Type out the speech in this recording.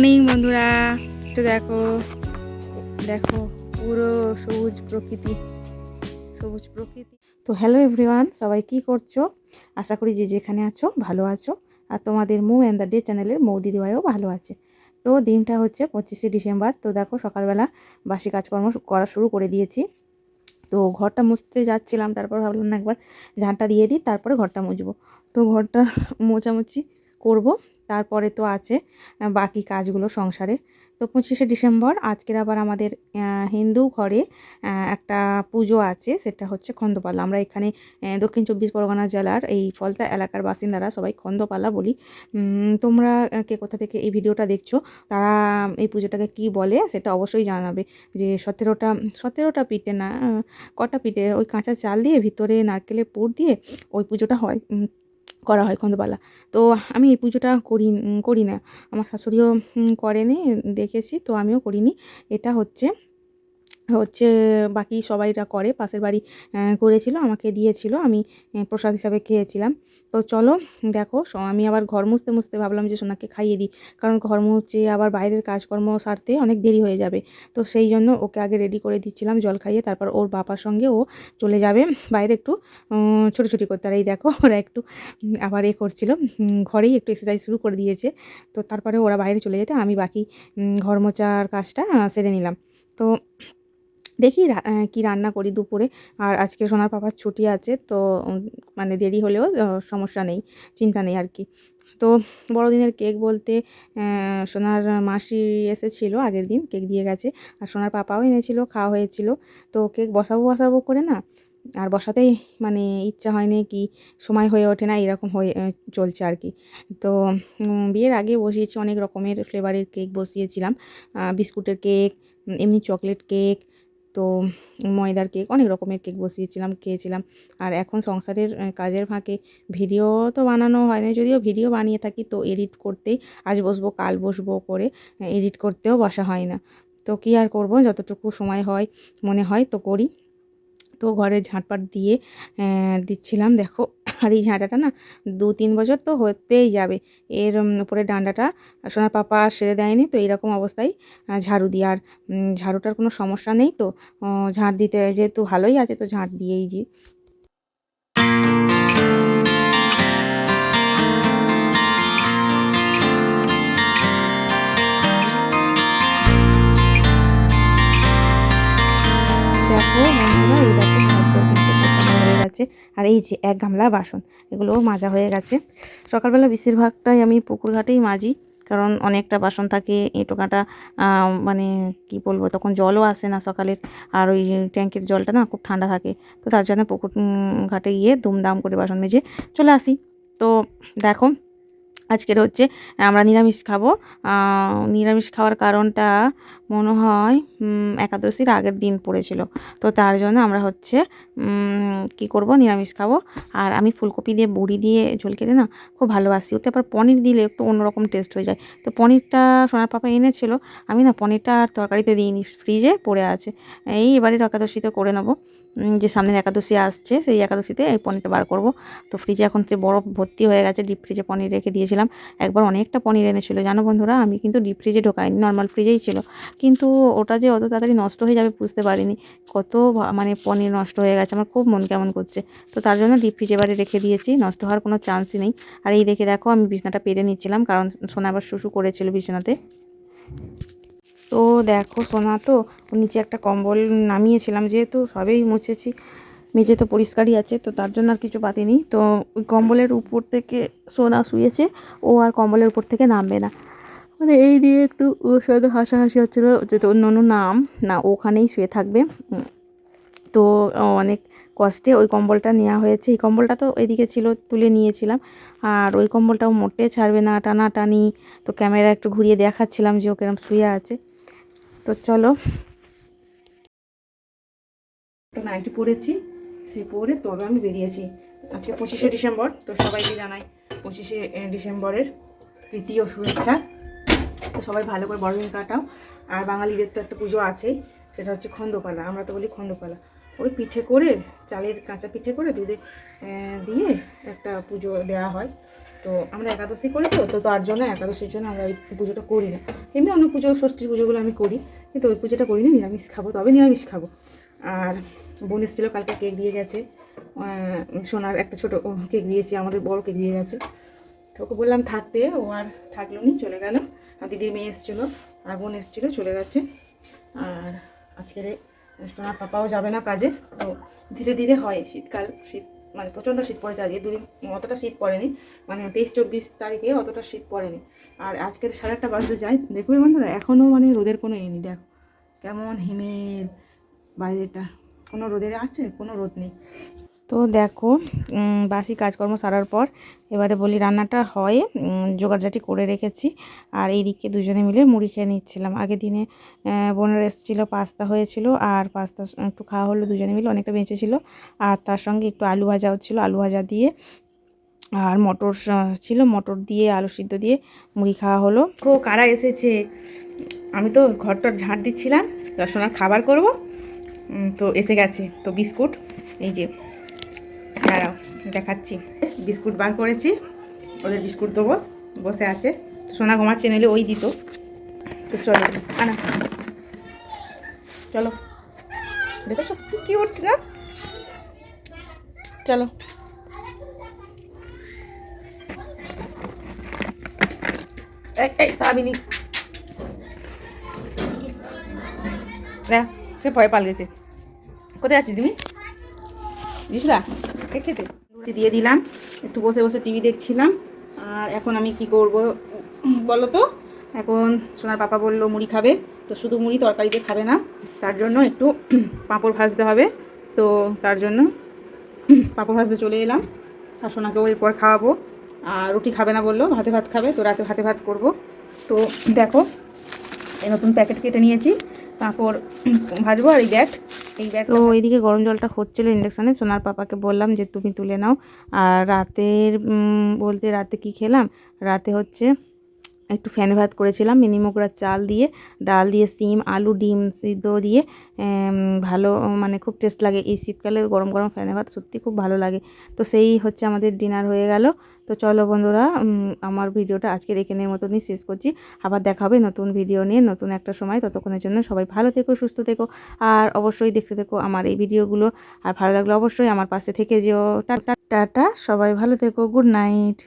Morning বন্ধুরা। তো দেখো দেখো, পুরো সবুজ প্রকৃতি সবুজ প্রকৃতি। তো হ্যালো এভরিওয়ান সবাই কি করছ? আশা করি যে যেখানে আছো, ভালো আছো। আর তোমাদের মু অ্যান্ড দ্য ডে চ্যানেলের মৌ দিদিভাইও ভালো আছে। তো দিনটা হচ্ছে পঁচিশে ডিসেম্বর। তো দেখো, সকালবেলা বাসি কাজকর্ম করা শুরু করে দিয়েছি। তো ঘরটা মুছতে যাচ্ছিলাম, তারপর ভাবলাম না একবার ঝাঁটা দিয়ে দিই, তারপরে ঘরটা মুছবো। তো ঘরটা মোছামুছি করব। তারপরে তো আছে বাকি কাজগুলো সংসারে। তো পঁচিশে ডিসেম্বর, আজকের আবার আমাদের হিন্দু ঘরে একটা পুজো আছে, সেটা হচ্ছে খন্দপাল্লা আমরা এখানে দক্ষিণ চব্বিশ পরগনা জেলার এই ফলতা এলাকার বাসিন্দারা সবাই খন্দপাল্লা বলি। তোমরা কে কোথা থেকে এই ভিডিওটা দেখছ, তারা এই পুজোটাকে কি বলে, সেটা অবশ্যই জানাবে। যে সতেরোটা সতেরোটা পিঠে না কটা পিঠে, ওই কাঁচা চাল দিয়ে ভিতরে নারকেলের পুর দিয়ে ওই পুজোটা হয়। করা হয় খন্দপালা তো আমি এই পুজোটা করি করি না। আমার শাশুড়িও করেনি, দেখেছি, তো আমিও করিনি। এটা হচ্ছে হচ্ছে বাকি সবাইরা করে, পাশের বাড়ি করেছিল, আমাকে দিয়েছিল, আমি প্রসাদ হিসাবে খেয়েছিলাম। তো চলো, দেখো আমি আবার ঘর মুছতে মুছতে ভাবলাম যে সোনাকে খাইয়ে দিই, কারণ ঘর মুছে আবার বাইরের কাজকর্ম সারতে অনেক দেরি হয়ে যাবে। তো সেই জন্য ওকে আগে রেডি করে দিচ্ছিলাম জল খাইয়ে, তারপর ওর বাবার সঙ্গে ও চলে যাবে। বাইরে একটু ছোটাছুটি করতে, আর এই দেখো, ওরা একটু, আবার এ করছিল ঘরেই একটু এক্সারসাইজ শুরু করে দিয়েছে। তো তারপরে ওরা বাইরে চলে যেতে, আমি বাকি ঘর মোচার কাজটা সেরে নিলাম। তো দেখি কি রান্না করি দুপুরে। আর আজকে সোনার পাপার ছুটি আছে, তো মানে দেরি হলেও সমস্যা নেই, চিন্তা নেই আর কি তো, বড়দিনের কেক বলতে সোনার মাসি এসেছিল আগের দিন, কেক দিয়ে গেছে। আর সোনার পাপাও এনেছিল, খাওয়া হয়েছিল। তো, কেক বসাবো বসাবো করে না, আর বসাতেই মানে ইচ্ছা হয়নি কি, সময় হয়ে ওঠে না, এরকম হয়ে চলছে আর কি তো বিয়ের আগে বসিয়েছি, অনেক রকমের ফ্লেভারের কেক বসিয়েছিলাম। বিস্কুটের কেক এমনি চকলেট কেক তো ময়দার কেক, অনেক রকমের কেক বসিয়েছিলাম, খেয়েছিলাম। আর এখন সংসারের কাজের ফাঁকে ভিডিও তো বানানো হয় না যদিও ভিডিও বানিয়ে থাকি তো এডিট করতেই আজ বসবো, কাল বসবো করে এডিট করতেও বসা হয় না। তো কী আর করব, যতটুকু সময় হয়, মনে হয় তো করি। তো ঘরে ঝাঁটপাট দিয়ে দিচ্ছিলাম, দেখো। আর এই ঝাঁটাটা না দু তিন বছর তো হতেই যাবে। এর উপরে ডান্ডাটা সোনার পাপা সেরে দেয়নি, তো এরকম অবস্থায় ঝাড়ু দিয়ে আর ঝাড়ুটার কোনো সমস্যা নেই তো ঝাঁট দিতে যেহেতু ভালোই আছে, তো ঝাঁট দিয়েই দিই। গেছে আর এই যে এক গামলা বাসন, এগুলোও মাজা হয়ে গেছে। সকালবেলা বেশিরভাগটাই আমি পুকুর ঘাটেই মাজি, কারণ অনেকটা বাসন থাকে, এঁটো কাঁটা মানে কি বলব, তখন জলও আসে না সকালের, আর ওই ট্যাঙ্কের জলটা না খুব ঠান্ডা থাকে। তো তার জন্য পুকুর ঘাটে গিয়ে দুমদাম করে বাসন মেজে চলে আসি। তো দেখো আজকের হচ্ছে আমরা নিরামিষ খাব। নিরামিষ খাওয়ার কারণটা মনে হয় একাদশীর আগের দিন পড়েছিল। তো তার জন্য আমরা হচ্ছে কি করব, নিরামিষ খাব। আর আমি ফুলকপি দিয়ে, বড়ি দিয়ে ঝোল খেতে না খুব ভালোবাসি। ওতে আবার পনির দিলে একটু অন্যরকম টেস্ট হয়ে যায়। তো পনিরটা সোনার পাপা এনেছিল। আমি না পনিরটা আর তরকারিতে দিইনি ফ্রিজে পড়ে আছে। এই এবারের একাদশীতে করে নেব। যে সামনের একাদশী আসছে, সেই একাদশীতে এই পনিরটা বার করব। তো ফ্রিজে এখন সে বরফ ভর্তি হয়ে গেছে ডিপ ফ্রিজে পনির রেখে দিয়েছিলাম। একবার অনেকটা পনির এনেছিল। জানো বন্ধুরা, আমি কিন্তু ডিপ ফ্রিজে ঢোকাইনি নর্মাল ফ্রিজেই ছিল। কিন্তু ওটা যে অত তাড়াতাড়ি নষ্ট হয়ে যাবে বুঝতে পারিনি। কত মানে পনির নষ্ট হয়ে গেছে, আমার খুব মন কেমন করছে। তো তার জন্য ডিপ ফ্রিজে এবারে রেখে দিয়েছি, নষ্ট হওয়ার কোনো চান্সই নেই। আর এই দেখে দেখো, আমি বিছনাটা পেরে নিচ্ছিলাম, কারণ সোনা আবার শুশু করেছিল বিছানাতে। তো দেখো সোনা তো নিচে একটা কম্বল নামিয়েছিলাম যেহেতু সবেই মুছেছি, মেঝে তো পরিষ্কারই আছে, তো তার জন্য আর কিছু পাতিনি তো ওই কম্বলের উপর থেকে সোনা শুয়েছে, ও আর কম্বলের উপর থেকে নামবে না। মানে এই নিয়ে একটু ওর সাথে হাসাহাসি হচ্ছিল যে তোর ননু নাম, না ওখানেই শুয়ে থাকবে। তো অনেক কষ্টে ওই কম্বলটা নেওয়া হয়েছে। এই কম্বলটা তো এদিকে ছিল, তুলে নিয়েছিলাম। আর ওই কম্বলটাও মোটে ছাড়বে না, টানাটানি। তো ক্যামেরা একটু ঘুরিয়ে দেখাচ্ছিলাম যে ও কিরম শুয়ে আছে। তো চলো। নাইটি পরেছি সেই পরে তবে আমি বেরিয়েছি। আজকে পঁচিশে ডিসেম্বর, তো সবাইকে জানাই পঁচিশে ডিসেম্বরের প্রীতি ও শুভেচ্ছা। তো সবাই ভালো করে বড়দিন কাটাও। আর বাঙালিদের তো একটা পুজো আছেই, সেটা হচ্ছে খন্দপালা আমরা তো বলি খন্দপালা ওই পিঠে করে, চালের কাঁচা পিঠে করে দুধে দিয়ে একটা পুজো দেওয়া হয়। তো আমরা একাদশী করি তো তো তার জন্য একাদশীর জন্য আমরা এই পুজোটা করি না। এমনি অন্য পুজো, ষষ্ঠীর পুজোগুলো আমি করি, কিন্তু ওই পুজোটা করি না নিরামিষ খাব, তবে নিরামিষ খাব। আর বোন এসেছিল, কালকে কেক দিয়ে গেছে। সোনার একটা ছোটো কেক দিয়েছি, আমাদের বড় কেক দিয়ে গেছে। তো ওকে বললাম থাকতে ও আর থাকল নি, চলে গেল। আর দিদির মেয়ে এসেছিল, আর বোন এসেছিল, চলে গেছে। আর আজকের সোনার পাপাও যাবে না কাজে, তো ধীরে ধীরে হয় শীতকাল, শীত মানে প্রচণ্ড শীত পড়েছে আজকে দুদিন অতটা শীত পড়েনি মানে তেইশ চব্বিশ তারিখে অতটা শীত পড়েনি। আর আজকের সাড়ে আটটা বাজতে যায়। দেখবে বন্ধুরা, এখনও মানে রোদের কোনো এ নেই, দেখো। কেমন হিমেল, বাইরেটা কোনো রোদের আছে, কোনো রোদ নেই। তো দেখো বাসি কাজকর্ম সারার পর এবারে বলি রান্নাটা হয় জোগাড়জাটি করে রেখেছি। আর এইদিকে দুজনে মিলে মুড়ি খেয়ে নিচ্ছিলাম। আগের দিনে বোনের এসেছিল, পাস্তা হয়েছিল আর পাস্তা একটু খাওয়া হলো, দুজনে মিলে অনেকটা বেঁচেছিল। আর তার সঙ্গে একটু আলু ভাজাও ছিল আলু ভাজা দিয়ে আর মটর ছিল মটর দিয়ে, আলু সিদ্ধ দিয়ে মুড়ি খাওয়া হলো। ও কারা এসেছে? আমি তো ঘরটার ঝাঁট দিচ্ছিলাম রসনার খাবার করব। তো এসে গেছে। তো বিস্কুট, এই যে দাঁড়াও, দেখাচ্ছি। বিস্কুট বার করেছি, ওদের বিস্কুট দেবো, বসে আছে। সোনা ঘুমাচ্ছে নইলে ওই দিত। তো চলো, আনা। চলো। দেখেছ? কি উঠছে না? চলো। এই সে ভয় পাল গেছে কোথায় আছিস তুমি দিসরা খেতে। রুটি দিয়ে দিলাম, একটু বসে বসে টিভি দেখছিলাম। আর এখন আমি কি করব বলো তো এখন সোনার পাপা বলল মুড়ি খাবে, তো শুধু মুড়ি তরকারিতে খাবে না, তার জন্য একটু পাঁপড় ভাজতে হবে। তো তার জন্য পাঁপড় ভাজতে চলে এলাম, আর সোনাকেও এরপর খাওয়াবো। আর রুটি খাবে না বলল, ভাতে ভাত খাবে, তো রাতে ভাতে ভাত করব। তো দেখো, এই নতুন প্যাকেট কেটে নিয়েছি। পাঁপড় ভাজবো আর এই ব্যাট এই ব্যাট তো এইদিকে গরম জলটা হচ্ছিল ইন্ডাকশানে সোনার পাপাকে বললাম যে তুমি তুলে নাও। আর রাতের বলতে রাতে কি খেলাম? রাতে হচ্ছে একটু ফ্যান ভাত করেছিলাম মিনি মোগরার চাল দিয়ে ডাল দিয়ে সিম আলু ডিম সিদ্ধ দিয়ে ভালো মানে খুব টেস্ট লাগে। এই শীতকালে গরম গরম ফ্যানে ভাত সত্যি খুব ভালো লাগে। তো সেই হচ্ছে আমাদের ডিনার হয়ে গেল। তো চলো বন্ধুরা আমার ভিডিওটা আজকের এখানের মতনই শেষ করছি। আবার দেখা হবে নতুন ভিডিও নিয়ে নতুন একটা সময়। ততক্ষণের জন্য সবাই ভালো থেকো, সুস্থ থেকো। আর অবশ্যই দেখতে থেকো আমার এই ভিডিওগুলো। আর ভালো লাগলে অবশ্যই আমার পাশে থেকে যেও। টাটা টাটা সবাই ভালো থেকো। Good night.